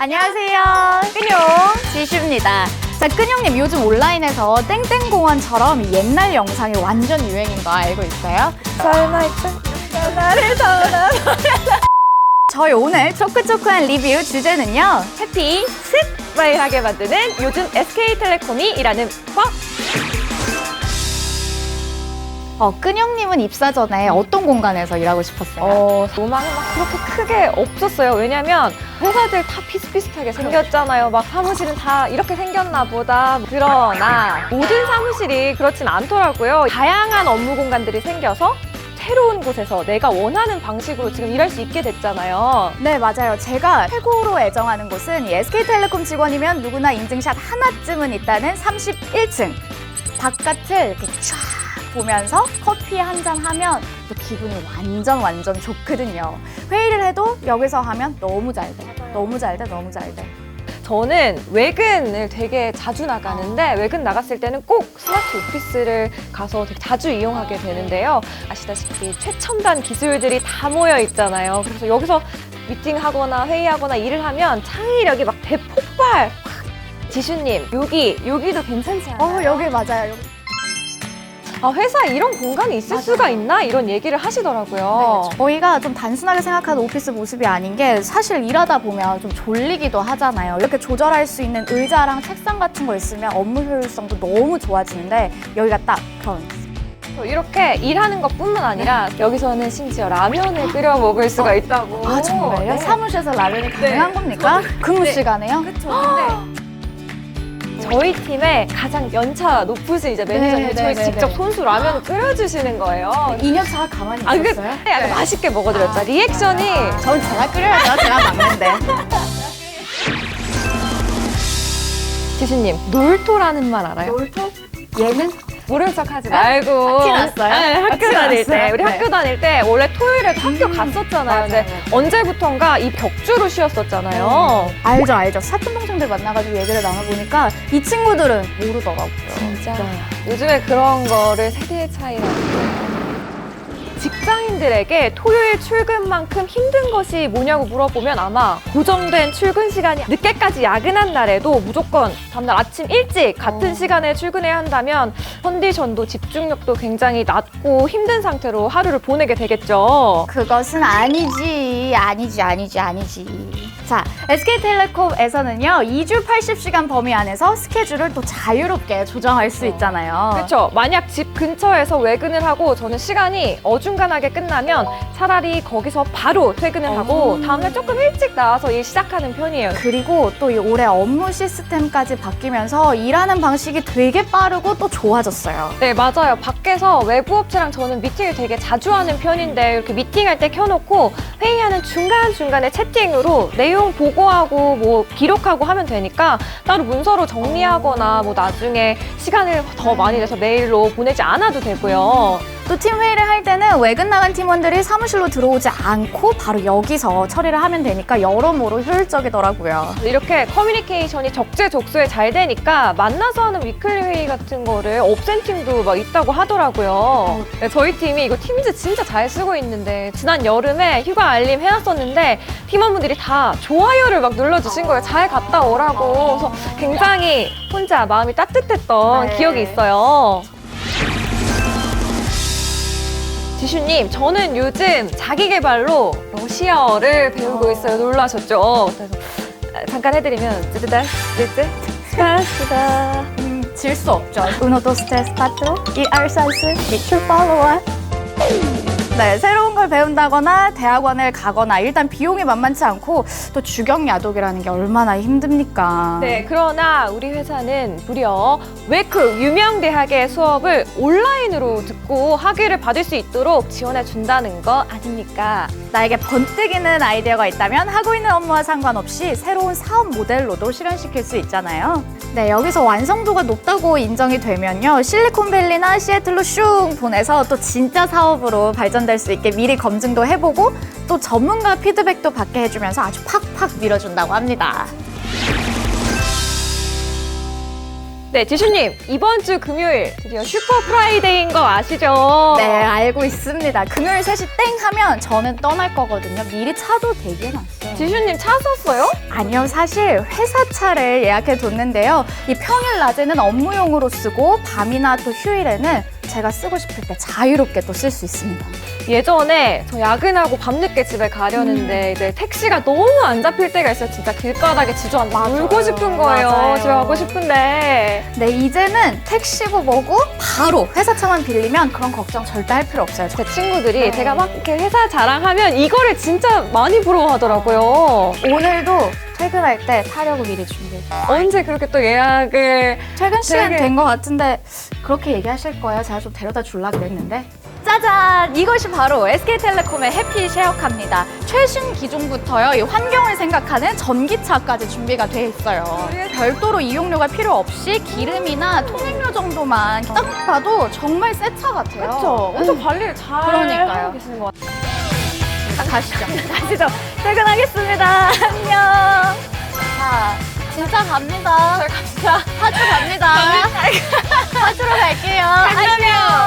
안녕하세요. 끈용 지슈입니다. 자, 끈용님 요즘 온라인에서 땡땡공원처럼 이 옛날 영상이 완전 유행인 거 알고 있어요? 설마 있다. 나를 전화. 저희 오늘 초크초크한 리뷰 주제는요. 해피 스마일하게 만드는 요즘 SK텔레콤이 일하는 법. 어, 끈용님은 입사 전에 어떤 공간에서 일하고 싶었어요? 어, 로망은 막 그렇게 크게 없었어요. 왜냐면 회사들 다 비슷비슷하게 생겼잖아요. 막 사무실은 다 이렇게 생겼나 보다. 그러나 모든 사무실이 그렇진 않더라고요. 다양한 업무 공간들이 생겨서 새로운 곳에서 내가 원하는 방식으로 지금 일할 수 있게 됐잖아요. 네, 맞아요. 제가 최고로 애정하는 곳은 이 SK텔레콤 직원이면 누구나 인증샷 하나쯤은 있다는 31층. 바깥을 이렇게 쫙 보면서 커피 한 잔 하면 또 기분이 완전 완전 좋거든요. 회의를 해도 여기서 하면 너무 잘 돼. 너무 잘 돼, 너무 잘 돼. 저는 외근을 되게 자주 나가는데 외근 나갔을 때는 꼭 스마트 오피스를 가서 되게 자주 이용하게 되는데요. 아시다시피 최첨단 기술들이 다 모여 있잖아요. 그래서 여기서 미팅하거나 회의하거나 일을 하면 창의력이 막 대폭발. 지슈님 여기 여기도 괜찮지 않아요? 어, 여기 맞아요. 여기. 아, 회사에 이런 공간이 있을. 수가 있나 이런 얘기를 하시더라고요. 네, 저희가 좀 단순하게 생각하는 오피스 모습이 아닌 게 사실 일하다 보면 좀 졸리기도 하잖아요. 이렇게 조절할 수 있는 의자랑 책상 같은 거 있으면 업무 효율성도 너무 좋아지는데 여기가 딱 그런 이렇게 일하는 것뿐만 아니라 여기서는 심지어 라면을 끓여 먹을 수가 있다고. 아 정말요? 네. 사무실에서 라면이 가능한 겁니까? 근무 네. 시간에요? 그쵸. 근데 저희 팀의 가장 연차 높으신 이제 매니저님 네, 저희 네, 직접 네. 손수 라면을 끓여주시는 거예요. 2년차가 가만히 아, 그, 있었어요? 네, 아주 맛있게 먹어드렸죠. 리액션이 전 제가 끓여야죠. 제가 막는데. 지수님 놀토라는 말 알아요? 놀토? 예능? 모른 척 하지 말고. 티 났어요? 네, 아, 학교 티 다닐 때. 우리 네. 학교 다닐 때 원래 토요일에 학교 갔었잖아요. 맞아요, 근데 맞아요. 언제부턴가 이 벽주로 쉬었었잖아요. 알죠, 알죠. 사촌 동생들 만나가지고 얘기를 나눠보니까 이 친구들은 모르더라고요. 진짜. 네. 요즘에 그런 거를 세대의 차이라고. 직장인들에게 토요일 출근만큼 힘든 것이 뭐냐고 물어보면 아마 고정된 출근 시간이 늦게까지 야근한 날에도 무조건 다음날 아침 일찍 같은 어. 시간에 출근해야 한다면 컨디션도 집중력도 굉장히 낮고 힘든 상태로 하루를 보내게 되겠죠. 그것은 아니지, 아니지, 아니지, 아니지. 자, SK텔레콤에서는요, 2주 80시간 범위 안에서 스케줄을 또 자유롭게 조정할 수 있잖아요. 그렇죠. 만약 집 근처에서 외근을 하고 저는 시간이 어중간하게 끝나면 차라리 거기서 바로 퇴근을 하고 어. 다음날 조금 일찍 나와서 일 시작하는 편이에요. 그리고 또 이 올해 업무 시스템까지 바뀌면서 일하는 방식이 되게 빠르고 또 좋아졌어요. 네, 맞아요. 밖에서 외부 업체랑 저는 미팅을 되게 자주 하는 편인데 이렇게 미팅할 때 켜놓고 회의하는 중간중간에 채팅으로 내용 보고하고 뭐 기록하고 하면 되니까 따로 문서로 정리하거나 뭐 나중에 시간을 더 많이 내서 메일로 보내지 않아도 되고요. 또 팀 회의를 할 때는 외근 나간 팀원들이 사무실로 들어오지 않고 바로 여기서 처리를 하면 되니까 여러모로 효율적이더라고요. 이렇게 커뮤니케이션이 적재적소에 잘 되니까 만나서 하는 위클리 회의 같은 거를 없앤 팀도 막 있다고 하더라고요. 네, 저희 팀이 이거 팀즈 진짜 잘 쓰고 있는데 지난 여름에 휴가 알림 해놨었는데 팀원분들이 다 좋아요를 막 눌러주신 거예요. 잘 갔다 오라고. 그래서 굉장히 혼자 마음이 따뜻했던 네. 기억이 있어요. 지슈님, 저는 요즘 자기 개발로 러시아어를 배우고 있어요. 놀라셨죠? 그래서 아, 잠깐 해드리면 쯔드다, 쯔쯔, 스파스다. 음, 질수 없죠. 스트레스 파트로 이 알산스 미출 팔로워. 네, 새로운 걸 배운다거나 대학원을 가거나 일단 비용이 만만치 않고 또 주경 야독이라는 게 얼마나 힘듭니까? 네, 그러나 우리 회사는 무려 웨크 유명 대학의 수업을 온라인으로 듣고 학위를 받을 수 있도록 지원해 준다는 거 아닙니까? 나에게 번뜩이는 아이디어가 있다면 하고 있는 업무와 상관없이 새로운 사업 모델로도 실현시킬 수 있잖아요. 네, 여기서 완성도가 높다고 인정이 되면요. 실리콘밸리나 시애틀로 슝 보내서 또 진짜 사업으로 발전될 수 있게 미리 검증도 해보고 또 전문가 피드백도 받게 해주면서 아주 팍팍 밀어준다고 합니다. 네, 지슈님 이번 주 금요일 드디어 슈퍼 프라이데이인 거 아시죠? 네, 알고 있습니다. 금요일 3시 땡 하면 저는 떠날 거거든요. 미리 차도 대기해놨어요. 지슈님 차 샀어요? 아니요, 사실 회사 차를 예약해 뒀는데요. 이 평일 낮에는 업무용으로 쓰고 밤이나 또 휴일에는 제가 쓰고 싶을 때 자유롭게 또 쓸 수 있습니다. 예전에 저 야근하고 밤늦게 집에 가려는데 이제 택시가 너무 안 잡힐 때가 있어요. 진짜 길바닥에 지저앉아 맞아요. 울고 싶은 거예요. 맞아요. 집에 가고 싶은데. 네, 이제는 택시고 뭐고 바로 회사 차만 빌리면 그런 걱정 절대 할 필요 없어요. 제 친구들이 네. 제가 막 이렇게 회사 자랑하면 이거를 진짜 많이 부러워하더라고요. 오늘도 퇴근할 때 타려고 미리 준비했어요. 언제 그렇게 또 예약을 퇴근 시간 되게- 된 것 같은데 그렇게 얘기하실 거예요. 제가 좀 데려다 줄라 그랬는데. 짜잔! 이것이 바로 SK텔레콤의 해피 쉐어카입니다. 최신 기종부터요, 이 환경을 생각하는 전기차까지 준비가 돼 있어요. 별도로 이용료가 필요 없이 기름이나 통행료 정도만 딱 봐도 정말 새 차 같아요. 그렇죠. 음. 엄청 관리를 잘 그러니까요. 하고 계시는 것 같아요. 자, 가시죠. 가시죠. 퇴근하겠습니다. 안녕. 자, 진짜 갑니다. 갑시다. 파주 갑니다. 파주로 갈게요. 안녕.